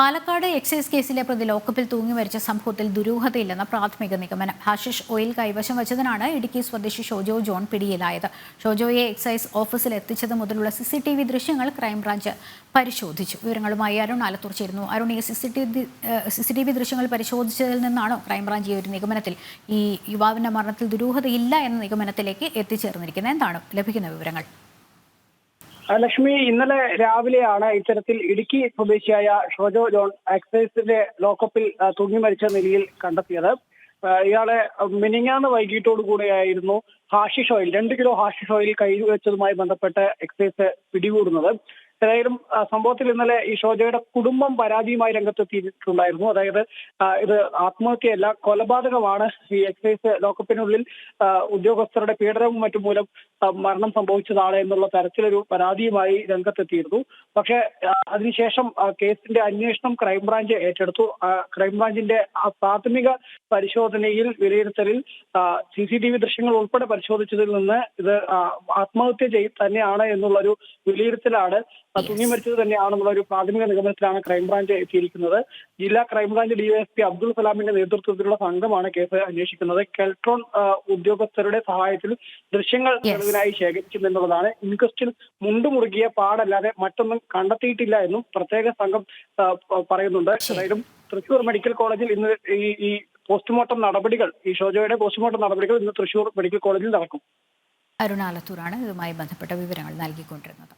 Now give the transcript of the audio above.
Palakkad excise കേസിലെ പ്രതി ലോക്കപ്പിൽ തൂങ്ങി മരിച്ച സംഭവത്തിൽ ദുരൂഹതയില്ലെന്ന പ്രാഥമിക നിഗമനം. ഹാഷിഷ് ഓയിൽ കൈവശം വച്ചതിനാണ് ഇടുക്കി സ്വദേശി ഷോജോ ജോൺ പിടിയിലായത്. ഷോജോയെ എക്സൈസ് ഓഫീസിൽ എത്തിച്ചത് മുതലുള്ള സി ദൃശ്യങ്ങൾ ക്രൈംബ്രാഞ്ച് പരിശോധിച്ചു. വിവരങ്ങളുമായി അരുൺ ആലത്തൂർ അരുൺ ഈ സി സി ദൃശ്യങ്ങൾ പരിശോധിച്ചതിൽ നിന്നാണോ ക്രൈംബ്രാഞ്ച് ഈ ഒരു നിഗമനത്തിൽ ഈ യുവാവിന്റെ മരണത്തിൽ ദുരൂഹതയില്ല എന്ന നിഗമനത്തിലേക്ക് എത്തിച്ചേർന്നിരിക്കുന്നത്? എന്താണ്? ലഭിക്കുന്ന വിവരങ്ങൾ. ലക്ഷ്മി ഇന്നലെ രാവിലെയാണ് ഇത്തരത്തിൽ ഇടുക്കി സ്വദേശിയായ ഷോജോ ജോൺ എക്സൈസിന്റെ ലോക്കപ്പിൽ തൂങ്ങി മരിച്ച നിലയിൽ കണ്ടെത്തിയത്. ഇയാളെ മിനിങ്ങാന്ന് വൈകിട്ടോടു കൂടെയായിരുന്നു ഹാഷിഷ് ഓയിൽ രണ്ട് കിലോ ഹാഷിഷ് ഓയിൽ കൈവച്ചതുമായി ബന്ധപ്പെട്ട് എക്സൈസ് പിടികൂടുന്നത്. ഏതായാലും സംഭവത്തിൽ ഇന്നലെ ഈ ഷോജയുടെ കുടുംബം പരാതിയുമായി രംഗത്തെത്തിയിട്ടുണ്ടായിരുന്നു. അതായത് ഇത് ആത്മഹത്യയല്ല കൊലപാതകമാണ് ഈ എക്സൈസ് ലോക്കപ്പിനുള്ളിൽ ഉദ്യോഗസ്ഥരുടെ പീഡനവും മറ്റും മൂലം മരണം സംഭവിച്ചതാണ് എന്നുള്ള തരത്തിലൊരു പരാതിയുമായി രംഗത്തെത്തിയിരുന്നു. പക്ഷെ അതിനുശേഷം കേസിന്റെ അന്വേഷണം ക്രൈംബ്രാഞ്ച് ഏറ്റെടുത്തു. ക്രൈംബ്രാഞ്ചിന്റെ പ്രാഥമിക പരിശോധനയിൽ വിലയിരുത്തലിൽ സി സി ടി വി ദൃശ്യങ്ങൾ ഉൾപ്പെടെ പരിശോധിച്ചതിൽ നിന്ന് ഇത് ആത്മഹത്യ ചെയ് തന്നെയാണ് എന്നുള്ളൊരു വിലയിരുത്തലാണ്. തൂങ്ങി മരിച്ചത് തന്നെയാണെന്നുള്ള ഒരു പ്രാഥമിക നിഗമനത്തിലാണ് ക്രൈംബ്രാഞ്ച് എത്തിയിരിക്കുന്നത്. ജില്ലാ ക്രൈംബ്രാഞ്ച് ഡിവൈഎസ്പി അബ്ദുൾ സലാമിന്റെ നേതൃത്വത്തിലുള്ള സംഘമാണ് കേസ് അന്വേഷിക്കുന്നത്. കെൽട്രോൺ ഉദ്യോഗസ്ഥരുടെ സഹായത്തിൽ ദൃശ്യങ്ങൾ. തെളിവിനായി ശേഖരിക്കും എന്നുള്ളതാണ്. ഇൻക്വസ്റ്റിൽ മുണ്ടുമുറുകിയ പാടല്ലാതെ മറ്റൊന്നും കണ്ടെത്തിയിട്ടില്ല എന്നും പ്രത്യേക സംഘം പറയുന്നുണ്ട്. അതായത് തൃശൂർ മെഡിക്കൽ കോളേജിൽ ഇന്ന് ഈ ഈ പോസ്റ്റ്മോർട്ടം നടപടികൾ ഈ ഷോജോയുടെ പോസ്റ്റ്മോർട്ടം നടപടികൾ ഇന്ന് തൃശൂർ മെഡിക്കൽ കോളേജിൽ നടക്കും. അരുണാലത്തൂറാണ് ഇതുമായി ബന്ധപ്പെട്ട വിവരങ്ങൾ നൽകിക്കൊണ്ടിരുന്നത്.